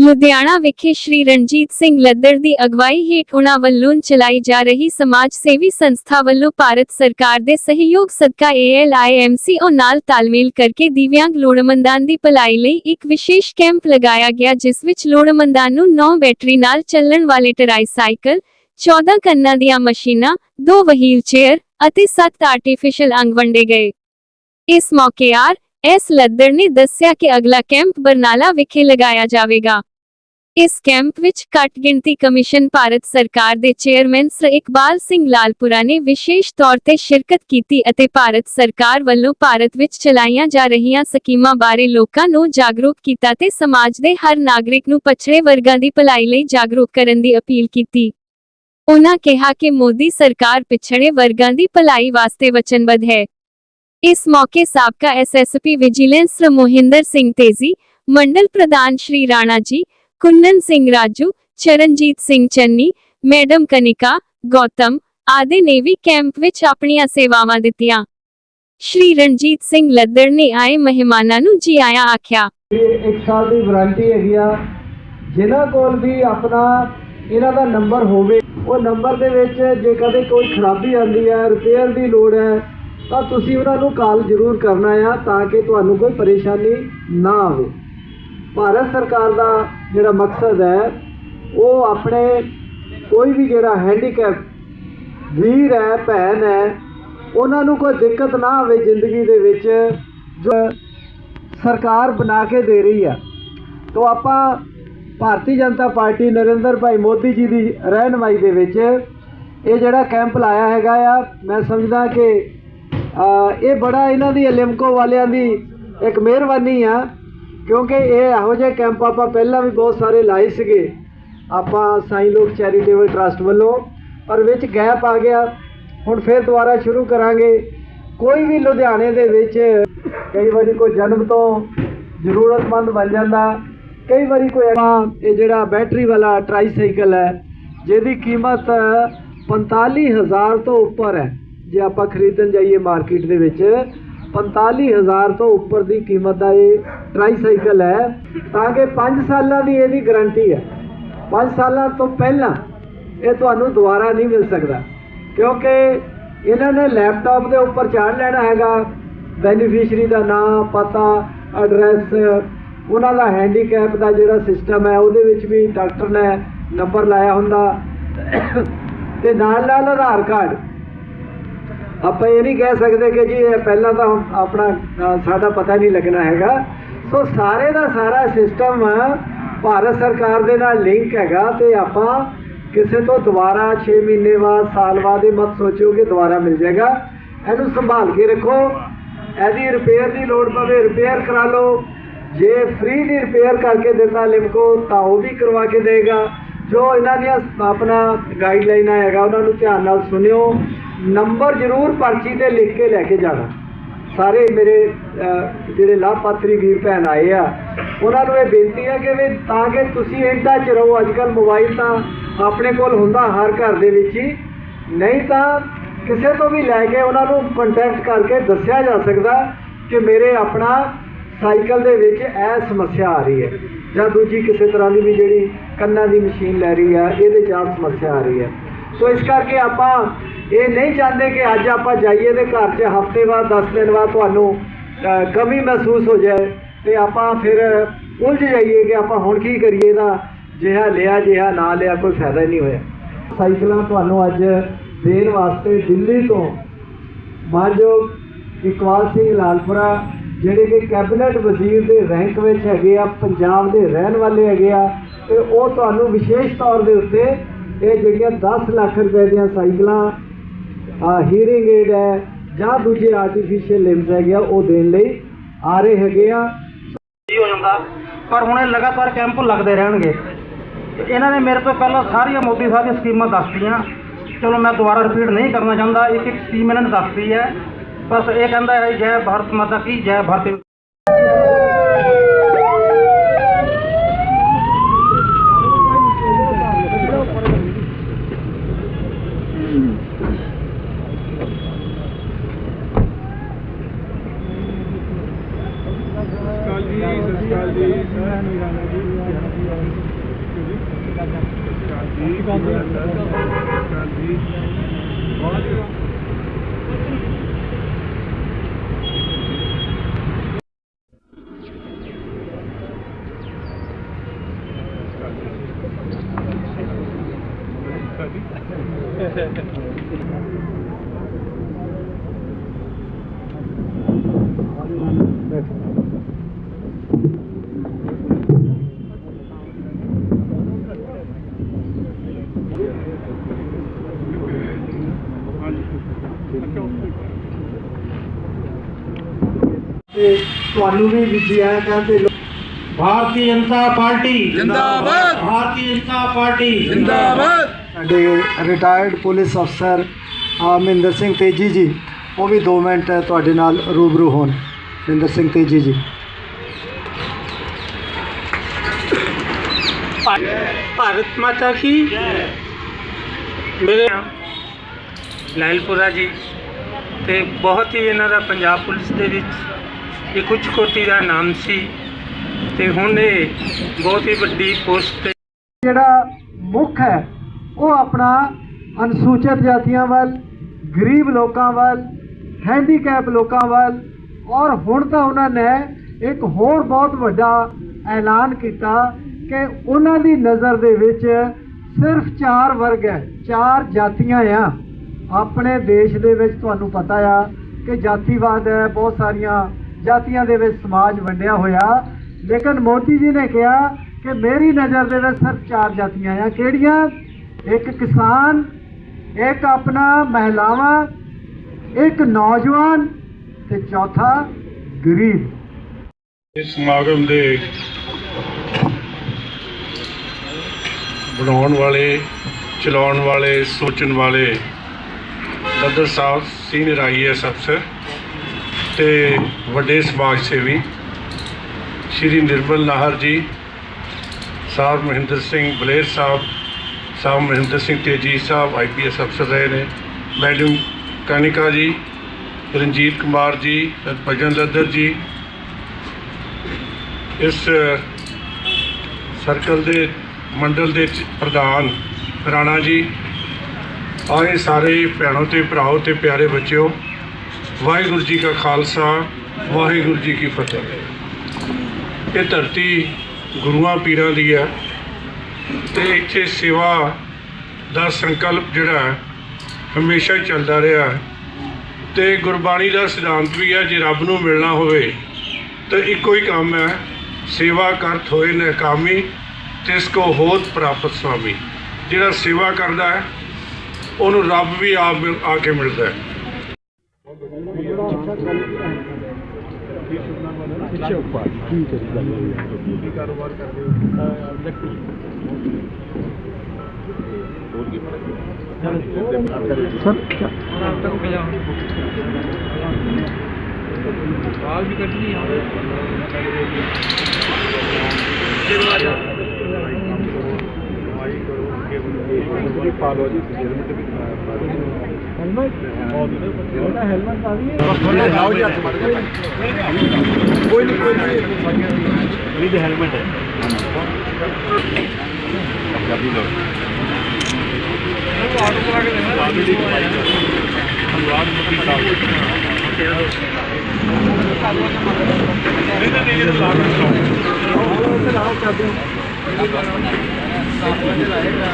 ਲੁਧਿਆਣਾ ਵਿਖੇ ਸ਼੍ਰੀ ਰਣਜੀਤ ਸਿੰਘ ਲੱਦੜ ਦੀ ਅਗਵਾਈ ਹੇਠ ਉਨ੍ਹਾਂ ਵੱਲੋਂ ਚਲਾਈ ਜਾ ਰਹੀ ਸਮਾਜ ਸੇਵੀ ਸੰਸਥਾ ਵੱਲੋਂ ਭਾਰਤ ਸਰਕਾਰ ਦੇ ਸਹਿਯੋਗ ਸਦਕਾ ALIMCO ਨਾਲ ਤਾਲਮੇਲ ਕਰਕੇ ਦਿਵਿਆਂਗ ਲੋੜਵੰਦਾਂ ਦੀ ਭਲਾਈ ਲਈ ਇੱਕ ਵਿਸ਼ੇਸ਼ ਕੈਂਪ ਲਗਾਇਆ ਗਿਆ, ਜਿਸ ਵਿੱਚ ਲੋੜਵੰਦਾਂ ਨੂੰ 9 ਬੈਟਰੀ ਨਾਲ ਚੱਲਣ ਵਾਲੇ ਟਰਾਈਸਾਈਕਲ 14 ਕੰਨਾਂ ਦੀਆਂ ਮਸ਼ੀਨਾਂ, ਦੋ ਵਹੀਲ ਚੇਅਰ ਅਤੇ 7 ਆਰਟੀਫੀਸ਼ੀਅਲ ਅੰਗ ਵੰਡੇ ਗਏ। ਇਸ ਮੌਕੇ ਆਰ ਐਸ ਲੱਦੜ ਨੇ ਦੱਸਿਆ ਕਿ ਅਗਲਾ ਕੈਂਪ ਬਰਨਾਲਾ ਵਿਖੇ ਲਗਾਇਆ ਜਾਵੇਗਾ। ਇਸ ਕੈਂਪ ਵਿੱਚ ਘੱਟ ਗਿਣਤੀ ਕਮਿਸ਼ਨ ਭਾਰਤ ਸਰਕਾਰ ਦੇ ਚੇਅਰਮੈਨ ਸਰ ਇਕਬਾਲ ਸਿੰਘ ਲਾਲਪੁਰਾ ਨੇ ਵਿਸ਼ੇਸ਼ ਤੌਰ ਤੇ ਸ਼ਿਰਕਤ ਕੀਤੀ ਅਤੇ ਭਾਰਤ ਸਰਕਾਰ ਵੱਲੋਂ ਭਾਰਤ ਵਿੱਚ ਚਲਾਈਆਂ ਜਾ ਰਹੀਆਂ ਸਕੀਮਾਂ ਬਾਰੇ ਲੋਕਾਂ ਨੂੰ ਜਾਗਰੂਕ ਕੀਤਾ ਤੇ ਸਮਾਜ ਦੇ ਹਰ ਨਾਗਰਿਕ ਨੂੰ ਪਛੜੇ ਵਰਗਾਂ ਦੀ ਭਲਾਈ ਲਈ ਜਾਗਰੂਕ ਕਰਨ ਦੀ ਅਪੀਲ ਕੀਤੀ। ਉਹਨਾਂ ਕਿਹਾ ਕਿ ਮੋਦੀ ਸਰਕਾਰ ਪਿਛੜੇ ਵਰਗਾਂ ਦੀ ਭਲਾਈ ਵਾਸਤੇ ਵਚਨਬੱਧ ਹੈ। ਇਸ ਮੌਕੇ ਸਾਬਕਾ ਐਸਐਸਪੀ ਵਿਜੀਲੈਂਸ ਮੋਹਿੰਦਰ ਸਿੰਘ ਤੇਜ਼ੀ, ਮੰਡਲ ਪ੍ਰਧਾਨ ਸ਼੍ਰੀ ਰਾਣਾ ਜੀ, ਕੁੰਨਨ ਸਿੰਘ ਰਾਜੂ, ਚਰਨਜੀਤ ਸਿੰਘ ਚੰਨੀ, ਮੈਡਮ ਕਨਿਕਾ, ਗੌਤਮ ਆਦਿ ਨੇ ਵੀ ਕੈਂਪ ਵਿੱਚ ਆਪਣੀਆਂ ਸੇਵਾਵਾਂ ਦਿੱਤੀਆਂ। ਸ਼੍ਰੀ ਰਣਜੀਤ ਸਿੰਘ ਲੱਦੜ ਨੇ ਆਏ ਮਹਿਮਾਨਾਂ ਨੂੰ ਜੀ ਆਇਆਂ ਆਖਿਆ, ਇਹ ਇੱਕ ਸਾਲ ਦੀ ਵਾਰੰਟੀ ਹੈਗੀ ਆ, ਜਿਨ੍ਹਾਂ ਕੋਲ ਵੀ ਆਪਣਾ ਇਹਨਾਂ ਦਾ ਨੰਬਰ ਹੋਵੇ, ਉਹ ਨੰਬਰ ਦੇ ਵਿੱਚ ਜੇ ਕਦੇ ਕੋਈ ਖਰਾਬੀ ਆਉਂਦੀ ਹੈ ਰਿਪੇਅਰ ਦੀ ਲੋੜ ਹੈ ਤਾਂ ਤੁਸੀਂ ਉਹਨਾਂ ਨੂੰ ਕਾਲ ਜ਼ਰੂਰ ਕਰਨਾ ਆ ਤਾਂ ਕਿ ਤੁਹਾਨੂੰ ਕੋਈ ਪਰੇਸ਼ਾਨੀ ਨਾ ਆਵੇ ਭਾਰਤ ਸਰਕਾਰ ਦਾ ਜਿਹੜਾ ਮਕਸਦ ਹੈ, ਉਹ ਆਪਣੇ ਕੋਈ ਵੀ ਜਿਹੜਾ ਹੈਂਡੀਕੈਪ ਵੀਰ ਹੈ, ਭੈਣ ਹੈ, ਉਹਨਾਂ ਨੂੰ ਕੋਈ ਦਿੱਕਤ ਨਾ ਆਵੇ ਜ਼ਿੰਦਗੀ ਦੇ ਵਿੱਚ, ਜੋ ਸਰਕਾਰ ਬਣਾ ਕੇ ਦੇ ਰਹੀ ਆ। ਤੋ ਆਪਾਂ ਭਾਰਤੀ ਜਨਤਾ ਪਾਰਟੀ ਨਰਿੰਦਰ ਭਾਈ ਮੋਦੀ ਜੀ ਦੀ ਰਹਿਨਮਾਈ ਦੇ ਵਿੱਚ ਇਹ ਜਿਹੜਾ ਕੈਂਪ ਲਾਇਆ ਹੈਗਾ ਆ, ਮੈਂ ਸਮਝਦਾ ਕਿ ਇਹ ਬੜਾ ਇਹਨਾਂ ਦੀ ਲਿਮਕੋ ਵਾਲਿਆਂ ਦੀ ਇੱਕ ਮਿਹਰਬਾਨੀ ਆ, ਕਿਉਂਕਿ ਇਹ ਇਹੋ ਜਿਹੇ ਕੈਂਪ ਆਪਾਂ ਪਹਿਲਾਂ ਵੀ ਬਹੁਤ ਸਾਰੇ ਲਾਏ ਸੀਗੇ। ਆਪਾਂ ਸਾਈ ਲੋਕ ਚੈਰੀਟੇਬਲ ਟਰਸਟ ਵੱਲੋਂ, ਪਰ ਵਿੱਚ ਗੈਪ ਆ ਗਿਆ। ਹੁਣ ਫਿਰ ਦੁਬਾਰਾ ਸ਼ੁਰੂ ਕਰਾਂਗੇ। ਕੋਈ ਵੀ ਲੁਧਿਆਣੇ ਦੇ ਵਿੱਚ ਕਈ ਵਾਰੀ ਕੋਈ ਜਨਮ ਤੋਂ ਜ਼ਰੂਰਤਮੰਦ ਬਣ ਜਾਂਦਾ। ਕਈ ਵਾਰੀ ਕੋਈ ਆਪਾਂ ਇਹ ਜਿਹੜਾ ਬੈਟਰੀ ਵਾਲਾ ਟਰਾਈਸਾਈਕਲ ਹੈ, ਜਿਹਦੀ ਕੀਮਤ 45000 ਤੋਂ ਉੱਪਰ ਹੈ। ਜੇ ਆਪਾਂ ਖਰੀਦਣ ਜਾਈਏ ਮਾਰਕੀਟ ਦੇ ਵਿੱਚ 45000 ਤੋਂ ਉੱਪਰ ਦੀ ਕੀਮਤ ਦਾ ਇਹ ਟਰਾਈਸਾਈਕਲ ਹੈ। ਤਾਂ ਕਿ 5 ਸਾਲਾਂ ਦੀ ਇਹਦੀ ਗਾਰੰਟੀ ਹੈ। 5 ਸਾਲਾਂ ਤੋਂ ਪਹਿਲਾਂ ਇਹ ਤੁਹਾਨੂੰ ਦੁਬਾਰਾ ਨਹੀਂ ਮਿਲ ਸਕਦਾ। ਕਿਉਂਕਿ ਇਹਨਾਂ ਨੇ ਲੈਪਟਾਪ ਦੇ ਉੱਪਰ ਚਾੜ ਲੈਣਾ ਹੈਗਾ। ਬੈਨੀਫੀਸ਼ਰੀ ਦਾ ਨਾਮ, ਪਤਾ ਐਡਰੈਸ ਉਹਨਾਂ ਦਾ ਹੈਂਡੀਕੈਪ ਦਾ ਜਿਹੜਾ ਸਿਸਟਮ ਹੈ, ਉਹਦੇ ਵਿੱਚ ਵੀ ਡਾਕਟਰ ਨੇ ਨੰਬਰ ਲਾਇਆ ਹੁੰਦਾ। ਤੇ ਨਾਲ ਨਾਲ ਆਧਾਰ ਕਾਰਡ ਆਪਾਂ ਇਹ ਨਹੀਂ ਕਹਿ ਸਕਦੇ ਕਿ ਜੀ ਇਹ ਪਹਿਲਾਂ ਤਾਂ ਆਪਣਾ ਸਾਡਾ ਪਤਾ ਨਹੀਂ ਲੱਗਣਾ ਹੈਗਾ। ਸੋ ਸਾਰੇ ਦਾ ਸਾਰਾ ਸਿਸਟਮ ਭਾਰਤ ਸਰਕਾਰ ਦੇ ਨਾਲ ਲਿੰਕ ਹੈਗਾ ਤੇ ਆਪਾਂ ਕਿਸੇ ਤੋਂ ਦੁਬਾਰਾ 6 ਮਹੀਨੇ ਬਾਅਦ, ਸਾਲ ਬਾਅਦ ਇਹ ਮਤ ਸੋਚਿਓ ਕਿ ਦੁਬਾਰਾ ਮਿਲ ਜਾਏਗਾ। ਇਹਨੂੰ ਸੰਭਾਲ ਕੇ ਰੱਖੋ। ਇਹਦੀ ਰਿਪੇਅਰ ਦੀ ਲੋੜ ਪਵੇ ਰਿਪੇਅਰ ਕਰਾ ਲਓ। ਜੇ ਫ੍ਰੀ ਦੀ ਰਿਪੇਅਰ ਕਰਕੇ ਦਿੰਦਾ ਲਿਮਕੋ, ਤਾਂ ਉਹ ਵੀ ਕਰਵਾ ਕੇ ਦੇਗਾ। ਜੋ ਇਹਨਾਂ ਦੀਆਂ ਆਪਣਾ ਗਾਈਡਲਾਈਨਾਂ ਹੈਗਾ, ਉਹਨਾਂ ਨੂੰ ਧਿਆਨ ਨਾਲ ਸੁਣਿਓ। ਨੰਬਰ ਜ਼ਰੂਰ ਪਰਚੀ ਤੇ ਲਿਖ ਕੇ ਲੈ ਕੇ ਜਾਣਾ। ਸਾਰੇ ਮੇਰੇ ਜਿਹੜੇ ਲਾਭਪਾਤਰੀ ਵੀਰ ਭੈਣ ਆਏ ਆ, ਉਹਨਾਂ ਨੂੰ ਇਹ ਬੇਨਤੀ ਹੈ ਕਿ ਵੀ ਤਾਂ ਕਿ ਤੁਸੀਂ ਇੰਟਾ ਚ ਰਹੋ ਅੱਜ ਕੱਲ ਮੋਬਾਈਲ ਤਾਂ ਆਪਣੇ ਕੋਲ ਹੁੰਦਾ ਹਰ ਘਰ ਦੇ ਵਿੱਚ ਹੀ। ਨਹੀਂ ਤਾਂ ਕਿਸੇ ਤੋਂ ਵੀ ਲੈ ਕੇ ਉਹਨਾਂ ਨੂੰ ਕੰਟੈਕਟ ਕਰਕੇ ਦੱਸਿਆ ਜਾ ਸਕਦਾ ਕਿ ਮੇਰੇ ਆਪਣਾ ਸਾਈਕਲ ਦੇ ਵਿੱਚ ਇਹ ਸਮੱਸਿਆ ਆ ਰਹੀ ਹੈ ਜਾਂ ਦੂਜੀ ਕਿਸੇ ਤਰ੍ਹਾਂ ਦੀ ਵੀ ਜਿਹੜੀ ਕੰਨਾਂ ਦੀ ਮਸ਼ੀਨ ਲੈ ਰਹੀ ਆ, ਇਹਦੇ 'ਚ ਆਹ ਸਮੱਸਿਆ ਆ ਰਹੀ ਹੈ। ਸੋ ਇਸ ਕਰਕੇ ਆਪਾਂ ਇਹ ਨਹੀਂ ਚਾਹੁੰਦੇ ਕਿ ਅੱਜ ਆਪਾਂ ਜਾਈਏ ਤੇ ਘਰ 'ਚ ਹਫ਼ਤੇ ਬਾਅਦ 10 ਦਿਨ ਬਾਅਦ ਤੁਹਾਨੂੰ ਕਮੀ ਮਹਿਸੂਸ ਹੋ ਜਾਏ ਤੇ ਆਪਾਂ ਫਿਰ ਉਲਝ ਜਾਈਏ ਕਿ ਆਪਾਂ ਹੁਣ ਕੀ ਕਰੀਏ ਦਾ ਜਿਹਾ ਲਿਆ, ਜਿਹਾ ਨਾ ਲਿਆ ਕੋਈ ਫਾਇਦਾ ਹੀ ਨਹੀਂ ਹੋਇਆ। ਸਾਈਕਲਾਂ ਤੁਹਾਨੂੰ ਅੱਜ ਦੇਣ ਵਾਸਤੇ ਦਿੱਲੀ ਤੋਂ ਮਾਨਯੋਗ ਇਕਬਾਲ ਸਿੰਘ ਲਾਲਪੁਰਾ, ਜਿਹੜੇ ਕਿ ਕੈਬਨਿਟ ਵਜ਼ੀਰ ਦੇ ਰੈਂਕ ਵਿੱਚ ਹੈਗੇ ਆ, ਪੰਜਾਬ ਦੇ ਰਹਿਣ ਵਾਲੇ ਹੈਗੇ ਆ, ਤੇ ਉਹ ਤੁਹਾਨੂੰ ਵਿਸ਼ੇਸ਼ ਤੌਰ ਦੇ ਉੱਤੇ ਇਹ ਜਿਹੜੀਆਂ 10 ਲੱਖ ਰੁਪਏ ਦੀਆਂ ਸਾਈਕਲਾਂ ਹੀਰਿੰਗ ਏਡ ਹੈ, ਜਾਂ ਦੂਜੇ ਆਰਟੀਫੀਸ਼ੀਅਲ ਲਿੰਬਸ ਹੈਗੇ ਆ, ਉਹ ਦੇਣ ਲਈ ਆ ਰਹੇ ਹੈਗੇ ਆ। ਹੀ ਹੋ ਜਾਂਦਾ, ਪਰ ਹੁਣ ਇਹ ਲਗਾਤਾਰ ਕੈਂਪ ਲੱਗਦੇ ਰਹਿਣਗੇ। ਤੇ ਇਹਨਾਂ ਨੇ ਮੇਰੇ ਤੋਂ ਪਹਿਲਾਂ ਸਾਰੀਆਂ ਮੋਦੀ ਸਾਹਿਬ ਦੀਆਂ ਸਕੀਮਾਂ ਦੱਸਤੀਆਂ। ਚਲੋ, ਮੈਂ ਦੁਬਾਰਾ ਰਿਪੀਟ ਨਹੀਂ ਕਰਨਾ ਚਾਹੁੰਦਾ ਇੱਕ ਇੱਕ ਸਕੀਮ ਇਹਨਾਂ ਨੇ ਦੱਸਤੀ ਹੈ। ਬਸ ਇਹ ਕਹਿੰਦਾ ਹੈ, ਜੈ ਭਾਰਤ ਮਾਤਾ ਕੀ, ਜੈ ਭਾਰਤ ਤੇ ਤੁਹਾਨੂੰ ਵੀ ਵਿਦਿਆ ਕਹਿੰਦੇ ਭਾਰਤੀ ਜਨਤਾ ਪਾਰਟੀ। ਜਿੰਦਾਬਾਦ। ਭਾਰਤੀ ਜਨਤਾ ਪਾਰਟੀ। ਜਿੰਦਾਬਾਦ। ਸਾਡੇ ਰਿਟਾਇਰਡ ਪੁਲਿਸ ਅਫਸਰ ਮਹਿੰਦਰ ਸਿੰਘ ਤੇਜੀ ਜੀ ਉਹ ਵੀ 2 ਮਿੰਟ ਤੁਹਾਡੇ ਨਾਲ ਰੂਬਰੂ ਹੋਣ। ਮਹਿੰਦਰ ਸਿੰਘ ਤੇਜੀ ਜੀ। ਭਾਰਤ ਮਾਤਾ ਕੀ ਮੇਰੇ ਲਾਇਲਪੁਰਾ ਜੀ ਤੇ ਬਹੁਤ ਹੀ ਇਹਨਾਂ ਦਾ ਪੰਜਾਬ ਪੁਲਿਸ ਦੇ ਵਿੱਚ ਇੱਕ ਉੱਚ ਕੋਟੀ ਦਾ ਨਾਮ ਸੀ ਤੇ ਹੁਣ ਇਹ ਬਹੁਤ ਹੀ ਵੱਡੀ ਪੋਸਟ ਤੇ ਜਿਹੜਾ ਮੁੱਖ ਹੈ, ਉਹ ਆਪਣਾ ਅਨੁਸੂਚਿਤ ਜਾਤੀਆਂ ਵੱਲ, ਗਰੀਬ ਲੋਕਾਂ ਵੱਲ ਹੈਂਡੀਕੈਪ ਲੋਕਾਂ ਵੱਲ ਔਰ ਹੁਣ ਤਾਂ ਉਹਨਾਂ ਨੇ ਇੱਕ ਹੋਰ ਬਹੁਤ ਵੱਡਾ ਐਲਾਨ ਕੀਤਾ ਕਿ ਉਹਨਾਂ ਦੀ ਨਜ਼ਰ ਦੇ ਵਿੱਚ ਸਿਰਫ ਚਾਰ ਵਰਗ ਹੈ, ਚਾਰ ਜਾਤੀਆਂ ਆ। ਆਪਣੇ ਦੇਸ਼ ਦੇ ਵਿੱਚ ਤੁਹਾਨੂੰ ਪਤਾ ਆ ਕਿ ਜਾਤੀਵਾਦ ਹੈ, ਬਹੁਤ ਸਾਰੀਆਂ ਜਾਤੀਆਂ ਦੇ ਵਿੱਚ ਸਮਾਜ ਵੰਡਿਆ ਹੋਇਆ। ਲੇਕਿਨ ਮੋਦੀ ਜੀ ਨੇ ਕਿਹਾ ਕਿ ਮੇਰੀ ਨਜ਼ਰ ਦੇ ਵਿੱਚ ਸਿਰਫ ਚਾਰ ਜਾਤੀਆਂ ਆ। ਕਿਹੜੀਆਂ? ਇੱਕ ਕਿਸਾਨ, ਇੱਕ ਆਪਣਾ ਮਹਿਲਾਵਾਂ, ਇੱਕ ਨੌਜਵਾਨ ਤੇ ਚੌਥਾ ਗਰੀਬ। ਇਸ ਸਮਾਗਮ ਦੇ ਬਣਾਉਣ ਵਾਲੇ, ਚਲਾਉਣ ਵਾਲੇ, ਸੋਚਣ ਵਾਲੇ ਲੱਦਰ ਸਾਹਿਬ ਸੀਨੀਅਰ ਆਈਐਸ ਅਫਸਰ ਤੇ ਵੱਡੇ ਸਮਾਜ ਸੇਵੀ ਸ਼੍ਰੀ ਨਿਰਮਲ ਨਾਹਰ ਜੀ, ਸਾਹਿਬ ਮਹਿੰਦਰ ਸਿੰਘ ਬਲੇਰ ਸਾਹਿਬ ਸਾਹਿਬ ਮਹਿੰਦਰ ਸਿੰਘ ਤੇਜੀ ਸਾਹਿਬ ਆਈਪੀਐਸ ਅਫਸਰ ਰਹੇ ਨੇ। ਮੈਡਮ ਕਾਨਿਕਾ ਜੀ, ਰਣਜੀਤ ਕੁਮਾਰ ਜੀ, ਭਜਨ ਲੱਦਰ ਜੀ। ਇਸ ਸਰਕਲ ਦੇ ਮੰਡਲ ਦੇ ਪ੍ਰਧਾਨ ਰਾਣਾ ਜੀ, ਆਏ ਸਾਰੇ ਭੈਣੋ ਤੇ ਭਰਾਓ ਤੇ ਪਿਆਰੇ ਬੱਚਿਓ ਵਾਹਿਗੁਰੂ ਜੀ ਕਾ ਖਾਲਸਾ, ਵਾਹਿਗੁਰੂ ਜੀ ਕੀ ਫਤਿਹ। ਇਹ ਧਰਤੀ ਗੁਰੂਆਂ ਪੀਰਾਂ ਦੀ ਹੈ ਤੇ ਇੱਥੇ ਸੇਵਾ ਦਾ ਸੰਕਲਪ ਜਿਹੜਾ ਹਮੇਸ਼ਾ ਚੱਲਦਾ ਰਿਹਾ। ਹੈ ਤੇ ਗੁਰਬਾਣੀ ਦਾ ਸਿਧਾਂਤ ਵੀ ਹੈ, ਜੇ ਰੱਬ ਨੂੰ ਮਿਲਣਾ ਹੋਵੇ ਤਾਂ ਇੱਕੋ ਹੀ ਕੰਮ ਹੈ, ਸੇਵਾ ਕਰਤ ਹੋਏ ਨਕਾਮੀ ਤਿਸ ਕੋ ਹੋਤ ਪ੍ਰਾਪਤ ਸੁਆਮੀ ਜਿਹੜਾ ਸੇਵਾ ਕਰਦਾ ਹੈ, ਉਹਨੂੰ ਰੱਬ ਵੀ ਆਪ ਮਿਲ- ਆ ਕੇ ਮਿਲਦਾ ਹੈ। ਅੱਛਾ ਉੱਪਰ ਕੀ ਕਰੀ ਗੱਲ ਹੋਈ ਹੈ ਕੀ ਕਾਰੋਬਾਰ ਕਰਦੇ ਹੋ ਹੋਰ ਕੀ ਸਰ ਕੀ ਆਵਾਜ਼ ਵੀ ਕੱਢਣੀ ਆ ਕਰੋ ਕਿ ਪਾਲੋ ਜੀ ਜਿਹੜੇ ਮਤਲਬ ਕੋਈ ਨਹੀਂ ਕੋਈ ਨਹੀਂ ਵਿਦ ਹੈਲਮਟ ਹੈ ਪੰਜਾਬੀ ਲੋਕ ਉਹ ਆਟੋ ਕਰਾ ਕੇ। ਦੇਣਾ ਬਾਬੀ ਦੀ ਕਮਾਈ ਦਾ ਹਲਵਾਰ ਮੁੱਕੀ ਦਾ ਨਹੀਂ। ਨਹੀਂ ਇਹ ਲਾਗ ਸਟਾਪ ਉਹ ਤੇ ਲਾਓ ਚਾਬੀ ਇਹ ਲਾਏਗਾ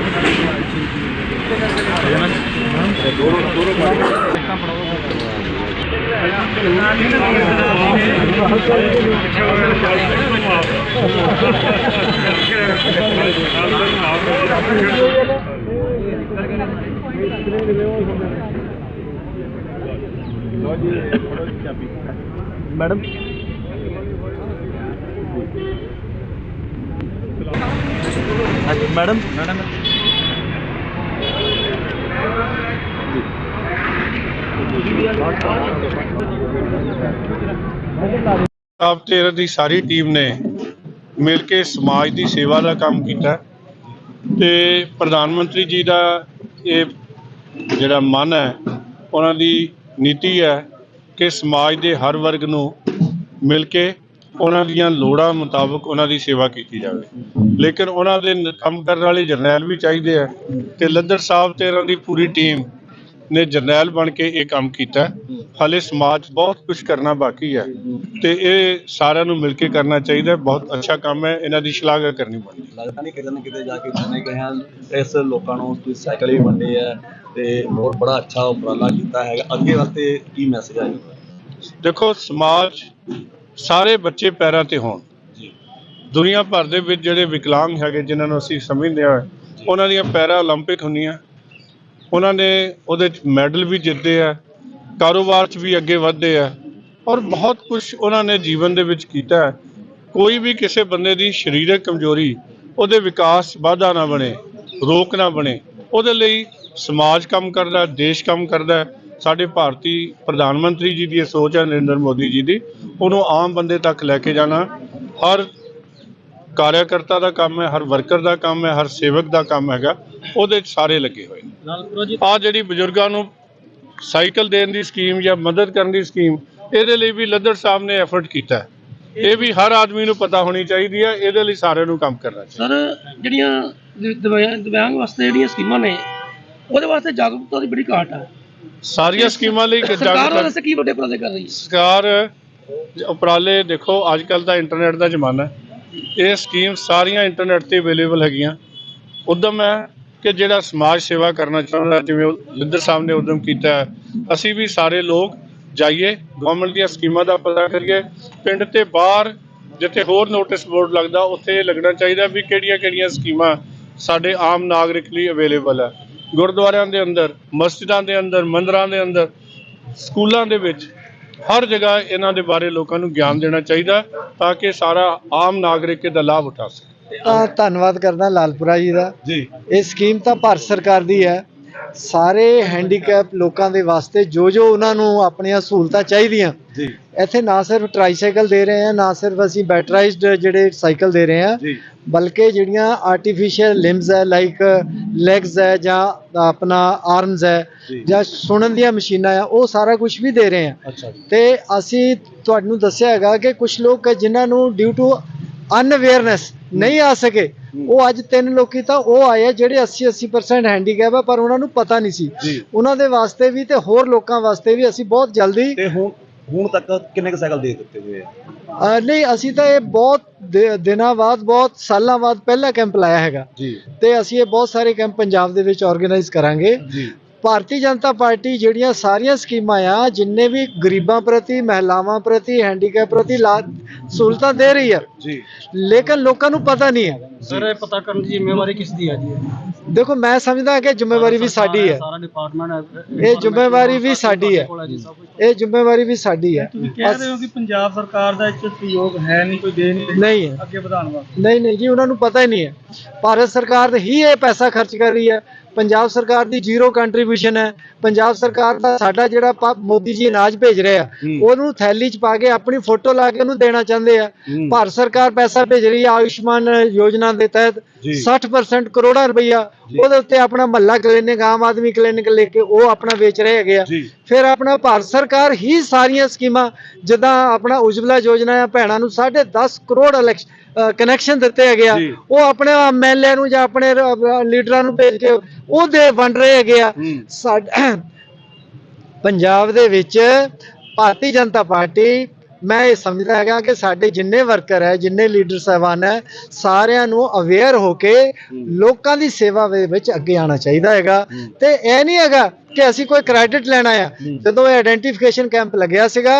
ਮੈਡਮ? ਮੈਡਮ? ਮੈਡਮ ਆਪ ਤੇਰਾ ਦੀ ਸਾਰੀ ਟੀਮ ਨੇ ਮਿਲ ਕੇ ਸਮਾਜ ਦੀ ਸੇਵਾ ਦਾ ਕੰਮ ਕੀਤਾ। ਤੇ ਪ੍ਰਧਾਨ ਮੰਤਰੀ ਜੀ ਦਾ ਇਹ ਜਿਹੜਾ ਮਨ ਹੈ, ਉਹਨਾਂ ਦੀ ਨੀਤੀ ਹੈ ਕਿ ਸਮਾਜ ਦੇ ਹਰ ਵਰਗ ਨੂੰ ਮਿਲ ਕੇ ਉਹਨਾਂ ਦੀਆਂ ਲੋੜਾਂ ਮੁਤਾਬਕ ਉਹਨਾਂ ਦੀ ਸੇਵਾ ਕੀਤੀ ਜਾਵੇ। ਲੇਕਿਨ ਉਹਨਾਂ ਦੇ ਕੰਮ ਕਰਨ ਵਾਲੇ ਜਰਨੈਲ ਵੀ ਚਾਹੀਦੇ ਆ ਤੇ ਲੱਦਰ ਸਾਹਿਬ ਤੇ ਉਹਨਾਂ ਦੀ ਪੂਰੀ ਟੀਮ ਨੇ ਜਰਨੈਲ ਬਣ ਕੇ ਇਹ ਕੰਮ ਕੀਤਾ ਹੈ। ਹਾਲੇ ਸਮਾਜ ਬਹੁਤ ਕੁਝ ਕਰਨਾ ਬਾਕੀ ਹੈ ਤੇ ਇਹ ਸਾਰਿਆਂ ਨੂੰ ਮਿਲ ਕੇ ਕਰਨਾ ਚਾਹੀਦਾ ਹੈ। ਬਹੁਤ ਅੱਛਾ ਕੰਮ ਹੈ ਇਹਨਾਂ ਦੀ ਸ਼ਲਾਘਾ ਕਰਨੀ ਬਣਦੀ ਹੈ ਲੱਗਦਾ ਨਹੀਂ ਕਿਤੇ ਨਾ ਕਿਤੇ ਜਾ ਕੇ ਜਿੰਨੇ ਗਏ ਹਨ ਇਸ ਲੋਕਾਂ ਨੂੰ ਤੁਸੀਂ ਸਾਈਕਲ ਵੀ ਵੰਡੇ ਆ ਤੇ ਹੋਰ ਬੜਾ ਅੱਛਾ ਉਪਰਾਲਾ ਕੀਤਾ ਹੈਗਾ ਅੱਗੇ ਵਾਸਤੇ ਕੀ ਮੈਸੇਜ ਆਏਗਾ ਦੇਖੋ ਸਮਾਜ ਸਾਰੇ ਬੱਚੇ ਪੈਰਾਂ ਤੇ ਹੋਣ ਜੀ ਦੁਨੀਆ ਭਰ ਦੇ ਵਿੱਚ ਜਿਹੜੇ ਵਿਕਲਾਂਗ ਹੈਗੇ ਜਿਨ੍ਹਾਂ ਨੂੰ ਅਸੀਂ ਸਮਝਦੇ ਹਾਂ ਉਹਨਾਂ ਦੀਆਂ ਪੈਰਾ 올림픽 ਹੁੰਦੀਆਂ ਉਹਨਾਂ ਨੇ ਉਹਦੇ ਚ ਮੈਡਲ ਵੀ ਜਿੱਤੇ ਆ, ਕਾਰੋਬਾਰ 'ਚ ਵੀ ਅੱਗੇ ਵਧਦੇ ਆ ਔਰ ਬਹੁਤ ਕੁਝ ਉਹਨਾਂ ਨੇ ਜੀਵਨ ਦੇ ਵਿੱਚ ਕੀਤਾ। ਹੈ ਕੋਈ ਵੀ ਕਿਸੇ ਬੰਦੇ ਦੀ ਸਰੀਰਕ ਕਮਜ਼ੋਰੀ, ਉਹਦੇ ਵਿਕਾਸ ਵਾਧਾ ਨਾ ਬਣੇ, ਰੋਕ ਨਾ ਬਣੇ, ਉਹਦੇ ਲਈ ਸਮਾਜ ਕੰਮ ਕਰਦਾ, ਦੇਸ਼ ਕੰਮ ਕਰਦਾ। ਸਾਡੇ ਭਾਰਤੀ ਪ੍ਰਧਾਨ ਮੰਤਰੀ ਜੀ ਦੀ ਇਹ ਸੋਚ ਹੈ ਨਰਿੰਦਰ ਮੋਦੀ ਜੀ ਦੀ, ਉਹਨੂੰ ਆਮ ਬੰਦੇ ਤੱਕ ਲੈ ਕੇ ਜਾਣਾ। ਹਰ ਕਾਰਿਆਕਰਤਾ ਦਾ ਕੰਮ ਹੈ ਹਰ ਵਰਕਰ ਦਾ ਕੰਮ ਹੈ ਹਰ ਸੇਵਕ ਦਾ ਕੰਮ ਹੈਗਾ ਉਹਦੇ 'ਚ ਸਾਰੇ ਲੱਗੇ ਹੋਏ ਨੇ। ਆ ਜਿਹੜੀ ਬਜ਼ੁਰਗਾਂ ਨੂੰ ਸਾਈਕਲ ਦੇਣ ਦੀ ਸਕੀਮ ਜਾਂ ਮਦਦ ਕਰਨ ਦੀ ਸਕੀਮ ਇਹਦੇ ਲਈ ਵੀ ਲੱਦੜ ਸਾਹਿਬ ਨੇ ਐਫਰਟ ਕੀਤਾ। ਇਹ ਵੀ ਹਰ ਆਦਮੀ ਨੂੰ ਪਤਾ ਹੋਣੀ ਚਾਹੀਦੀ ਹੈ ਇਹਦੇ ਲਈ ਸਾਰਿਆਂ ਨੂੰ ਕੰਮ ਕਰਨਾ ਚਾਹੀਦਾ। ਸਰ ਜਿਹੜੀਆਂ ਦਿਵਿਆਂਗ ਵਾਸਤੇ ਜਿਹੜੀਆਂ ਸਕੀਮਾਂ ਨੇ ਉਹਦੇ ਵਾਸਤੇ ਜਾਗਰੂਕਤਾ ਦੀ ਬੜੀ ਘਾਟ ਹੈ ਸਾਰੀਆਂ ਸਕੀਮਾਂ ਲਈ ਸਰਕਾਰ ਕੀ ਵੱਡੇ ਉਪਰਾਲੇ ਕਰ ਰਹੀ ਹੈ? ਸਰਕਾਰ ਉਪਰਾਲੇ ਦੇਖੋ ਅੱਜ ਕੱਲ ਦਾ ਇੰਟਰਨੈਟ ਦਾ ਜ਼ਮਾਨਾ ਹੈ। ਇਹ ਸਕੀਮ ਸਾਰੀਆਂ ਇੰਟਰਨੈਟ ਤੇ ਅਵੇਲੇਬਲ ਹੈਗੀਆਂ। ਉਦਮ ਹੈ ਕਿ ਜਿਹੜਾ ਸਮਾਜ ਸੇਵਾ ਕਰਨਾ ਚਾਹੁੰਦਾ ਜਿਵੇਂ ਉਹ ਸਾਹਿਬ ਨੇ ਉਦਮ ਕੀਤਾ ਹੈ, ਅਸੀਂ ਵੀ ਸਾਰੇ ਲੋਕ ਜਾਈਏ ਗਵਰਨਮੈਂਟ ਦੀਆਂ ਸਕੀਮਾਂ ਦਾ ਪਤਾ ਕਰੀਏ। ਪਿੰਡ ਤੇ ਬਾਹਰ ਜਿੱਥੇ ਹੋਰ ਨੋਟਿਸ ਬੋਰਡ ਲੱਗਦਾ ਉੱਥੇ ਇਹ ਲੱਗਣਾ ਚਾਹੀਦਾ ਵੀ ਕਿਹੜੀਆਂ ਕਿਹੜੀਆਂ ਸਕੀਮਾਂ ਸਾਡੇ ਆਮ ਨਾਗਰਿਕ ਲਈ ਅਵੇਲੇਬਲ ਹੈ। ਗੁਰਦੁਆਰਿਆਂ ਦੇ ਅੰਦਰ ਮਸਜਿਦਾਂ ਦੇ ਅੰਦਰ ਮੰਦਰਾਂ ਦੇ ਅੰਦਰ ਸਕੂਲਾਂ ਦੇ ਵਿੱਚ ਹਰ ਜਗ੍ਹਾ ਇਹਨਾਂ ਦੇ ਬਾਰੇ ਲੋਕਾਂ ਨੂੰ ਗਿਆਨ ਦੇਣਾ ਚਾਹੀਦਾ ਤਾਂ ਕਿ ਸਾਰਾ ਆਮ ਨਾਗਰਿਕ ਇਹਦਾ ਲਾਭ ਉਠਾ ਸਕੇ। ਤਾਂ ਧੰਨਵਾਦ ਕਰਦਾ ਲਾਲਪੁਰਾ ਜੀ ਦਾ। ਜੀ। ਇਹ ਸਕੀਮ ਤਾਂ ਭਾਰਤ ਸਰਕਾਰ ਦੀ ਹੈ। ਸਾਰੇ ਹੈਂਡੀਕੈਪ ਲੋਕਾਂ ਦੇ ਵਾਸਤੇ ਜੋ ਜੋ ਉਹਨਾਂ ਨੂੰ ਆਪਣੀਆਂ ਸਹੂਲਤਾਂ ਚਾਹੀਦੀਆਂ ਜੀ। ਇੱਥੇ ਨਾ ਸਿਰਫ ਟ੍ਰਾਈਸਾਈਕਲ ਦੇ ਰਹੇ ਹਾਂ ਨਾ ਸਿਰਫ ਅਸੀਂ ਬੈਟਰਾਈਜ਼ਡ ਜਿਹੜੇ ਸਾਈਕਲ ਦੇ ਰਹੇ ਹਾਂ ਜੀ। ਬਲਕਿ ਜਿਹੜੀਆਂ ਆਰਟੀਫੀਸ਼ੀਅਲ ਲਿੰਬਸ ਹੈ ਲਾਈਕ ਲੈਗਸ ਹੈ ਜਾਂ ਆਪਣਾ ਆਰਮਸ ਹੈ ਜੀ। ਸੁਣਨ ਦੀਆਂ ਮਸ਼ੀਨਾਂ ਆ ਉਹ ਸਾਰਾ ਕੁਝ ਵੀ ਦੇ ਰਹੇ ਜੀ। ਤੇ ਅਸੀਂ ਤੁਹਾਨੂੰ ਦੱਸਿਆ ਹੈਗਾ ਕਿ ਕੁਝ ਲੋਕ ਜਿਨ੍ਹਾਂ ਨੂੰ ਡਿਊ ਟੂ ਅਨਅਵੇਅਰਨੈਸ ਨਹੀਂ ਆ ਸਕੇ। ਉਹ ਅੱਜ ਤਿੰਨ ਲੋਕੀ ਤਾਂ ਉਹ ਆਏ ਆ ਜਿਹੜੇ 80 80% ਹੈਂਡੀਕੈਪ ਆ ਪਰ ਉਹਨਾਂ ਨੂੰ ਪਤਾ ਨਹੀਂ ਸੀ। ਉਹਨਾਂ ਦੇ ਵਾਸਤੇ ਵੀ ਤੇ ਹੋਰ ਲੋਕਾਂ ਵਾਸਤੇ ਵੀ ਅਸੀਂ ਬਹੁਤ ਜਲਦੀ ਤੇ ਹੁਣ ਹੁਣ ਤੱਕ ਕਿੰਨੇ ਕੁ ਸਾਈਕਲ ਦੇ ਦਿੱਤੇ ਹੋਏ ਆ? ਨਹੀਂ ਅਸੀਂ ਤਾਂ ਇਹ ਬਹੁਤ ਦਿਨਾਂ ਬਾਅਦ ਬਹੁਤ ਸਾਲਾਂ ਬਾਅਦ ਪਹਿਲਾ ਕੈਂਪ ਲਾਇਆ ਹੈਗਾ। ਜੀ। ਤੇ ਅਸੀਂ ਇਹ ਬਹੁਤ ਸਾਰੇ ਕੈਂਪ ਪੰਜਾਬ ਦੇ ਵਿੱਚ ਆਰਗੇਨਾਈਜ਼ ਕਰਾਂਗੇ। ਭਾਰਤੀ ਜਨਤਾ ਪਾਰਟੀ ਜਿਹੜੀਆਂ ਸਾਰੀਆਂ ਸਕੀਮਾਂ ਆ ਜਿੰਨੇ ਵੀ ਗਰੀਬਾਂ ਪ੍ਰਤੀ ਮਹਿਲਾਵਾਂ ਪ੍ਰਤੀ ਹੈਂਡੀਕੈਪ ਪ੍ਰਤੀ ਲਾ- ਸਹੂਲਤਾਂ ਦੇ ਰਹੀ ਹੈ ਜੀ। ਲੇਕਿਨ ਲੋਕਾਂ ਨੂੰ ਪਤਾ ਨਹੀਂ ਹੈ ਸਰ ਇਹ ਪਤਾ ਕਰਨ ਦੀ ਜ਼ਿੰਮੇਵਾਰੀ ਕਿਸ ਦੀ ਹੈ ਜੀ? ਦੇਖੋ ਮੈਂ ਸਮਝਦਾ ਕਿ ਜ਼ਿੰਮੇਵਾਰੀ ਵੀ ਸਾਡੀ ਹੈ ਸਾਰਾ ਡਿਪਾਰਟਮੈਂਟ ਇਹ ਜ਼ਿੰਮੇਵਾਰੀ ਵੀ ਸਾਡੀ ਹੈ ਇਹ ਜ਼ਿੰਮੇਵਾਰੀ ਵੀ ਸਾਡੀ ਹੈ ਤੁਸੀਂ ਕਹਿ ਰਹੇ ਹੋ ਕਿ ਪੰਜਾਬ ਸਰਕਾਰ ਦਾ ਇੱਥੇ ਸਹਿਯੋਗ ਹੈ ਨਹੀਂ ਕੋਈ ਦੇ ਨਹੀਂ। ਨਹੀਂ ਹੈ ਅੱਗੇ ਵਧਾਉਣ ਵਾਸਤੇ। ਨਹੀਂ ਨਹੀਂ ਜੀ ਉਹਨਾਂ ਨੂੰ ਪਤਾ ਹੀ ਨਹੀਂ ਹੈ ਭਾਰਤ ਸਰਕਾਰ ਹੀ ਇਹ ਪੈਸਾ ਖਰਚ ਕਰ ਰਹੀ ਹੈ ਪੰਜਾਬ ਸਰਕਾਰ ਦੀ ਜ਼ੀਰੋ ਕੰਟਰੀਬਿਊਸ਼ਨ ਹੈ। ਪੰਜਾਬ ਸਰਕਾਰ ਦਾ ਸਾਡਾ ਜਿਹੜਾ ਮੋਦੀ ਜੀ ਅਨਾਜ ਭੇਜ ਰਹੇ ਆ ਉਹਨੂੰ ਥੈਲੀ 'ਚ ਪਾ ਕੇ ਆਪਣੀ ਫੋਟੋ ਲਾ ਕੇ ਉਹਨੂੰ ਦੇਣਾ ਚਾਹੁੰਦੇ ਆ। ਭਾਰਤ ਸਰਕਾਰ ਪੈਸਾ ਭੇਜ ਰਹੀ ਹੈ ਆਯੁਸ਼ਮਾਨ ਯੋਜਨਾ ਦੇ ਤਹਿਤ। 60% ਕਰੋੜਾ ਰੁਪਈਆ। ਉਹਦੇ ਉੱਤੇ ਆਪਣਾ ਮਹੱਲਾ ਕਲੀਨਿਕ ਆਮ ਆਦਮੀ ਕਲੀਨਿਕ ਲੈ ਕੇ ਉਹ ਆਪਣਾ ਵੇਚ ਰਹੇ ਹੈਗੇ ਆ। ਫਿਰ ਆਪਣਾ ਭਾਰਤ ਸਰਕਾਰ ਹੀ ਸਾਰੀਆਂ ਸਕੀਮਾਂ ਜਿੱਦਾਂ ਆਪਣਾ ਉਜਵਲਾ ਯੋਜਨਾ ਆ ਭੈਣਾਂ ਨੂੰ 10.5 ਕਰੋੜ ਕਨੈਕਸ਼ਨ ਦਿੱਤੇ ਹੈਗੇ ਆ। ਉਹ ਆਪਣੇ ਐਮਐਲਏ ਨੂੰ ਜਾਂ ਆਪਣੇ ਲੀਡਰਾਂ ਨੂੰ ਭੇਜ ਕੇ ਉਹ ਦੇ ਵੰਡ ਰਹੇ ਹੈਗੇ ਆ। ਸਾਡ- ਪੰਜਾਬ ਦੇ ਵਿੱਚ ਭਾਰਤੀ ਜਨਤਾ ਪਾਰਟੀ ਮੈਂ ਇਹ ਸਮਝਦਾ ਹੈਗਾ ਕਿ ਸਾਡੇ ਜਿੰਨੇ ਵਰਕਰ ਹੈ ਜਿੰਨੇ ਲੀਡਰ ਸਾਹਿਬਾਨ ਹੈ ਸਾਰਿਆਂ ਨੂੰ ਅਵੇਅਰ ਹੋ ਕੇ ਲੋਕਾਂ ਦੀ ਸੇਵਾ ਦੇ ਵਿੱਚ ਅੱਗੇ ਆਉਣਾ ਚਾਹੀਦਾ ਹੈਗਾ। ਤੇ ਇਹ ਨਹੀਂ ਹੈਗਾ ਕਿ ਅਸੀਂ ਕੋਈ ਕ੍ਰੈਡਿਟ ਲੈਣਾ ਆ। ਜਦੋਂ ਇਹ ਆਇਡੈਂਟੀਫਿਕੇਸ਼ਨ ਕੈਂਪ ਲੱਗਿਆ ਸੀਗਾ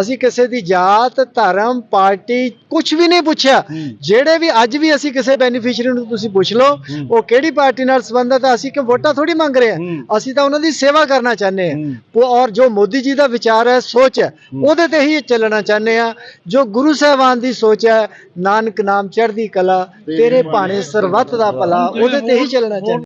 ਅਸੀਂ ਕਿਸੇ ਦੀ ਜਾਤ ਧਰਮ ਪਾਰਟੀ ਕੁਝ ਵੀ ਨਹੀਂ ਪੁੱਛਿਆ। ਜਿਹੜੇ ਵੀ ਅੱਜ ਵੀ ਅਸੀਂ ਕਿਸੇ ਬੈਨੀਫੀਸ਼ੀਅਰੀ ਨੂੰ ਤੁਸੀਂ ਪੁੱਛ ਲਓ ਉਹ ਕਿਹੜੀ ਪਾਰਟੀ ਨਾਲ ਸੰਬੰਧਤ ਹੈ ਅਸੀਂ ਕਿ ਵੋਟਾਂ ਥੋੜੀ ਮੰਗ ਰਹੇ ਹਾਂ। ਅਸੀਂ ਤਾਂ ਉਹਨਾਂ ਦੀ ਸੇਵਾ ਕਰਨਾ ਚਾਹੁੰਦੇ ਉਹ ਔਰ ਜੋ ਮੋਦੀ ਜੀ ਦਾ ਵਿਚਾਰ ਹੈ ਸੋਚ ਹੈ ਉਹਦੇ ਤੇ ਹੀ ਚੱਲਣਾ ਚਾਹੁੰਦੇ ਆ। ਜੋ ਗੁਰੂ ਸਾਹਿਬਾਨ ਦੀ ਸੋਚ ਹੈ ਨਾਨਕ ਨਾਮ ਚੜ੍ਹਦੀ ਕਲਾ ਤੇਰੇ ਭਾਣੇ ਸਰਬੱਤ ਦਾ ਭਲਾ ਉਹਦੇ ਤੇ ਹੀ ਚੱਲਣਾ ਚਾਹੁੰਦੇ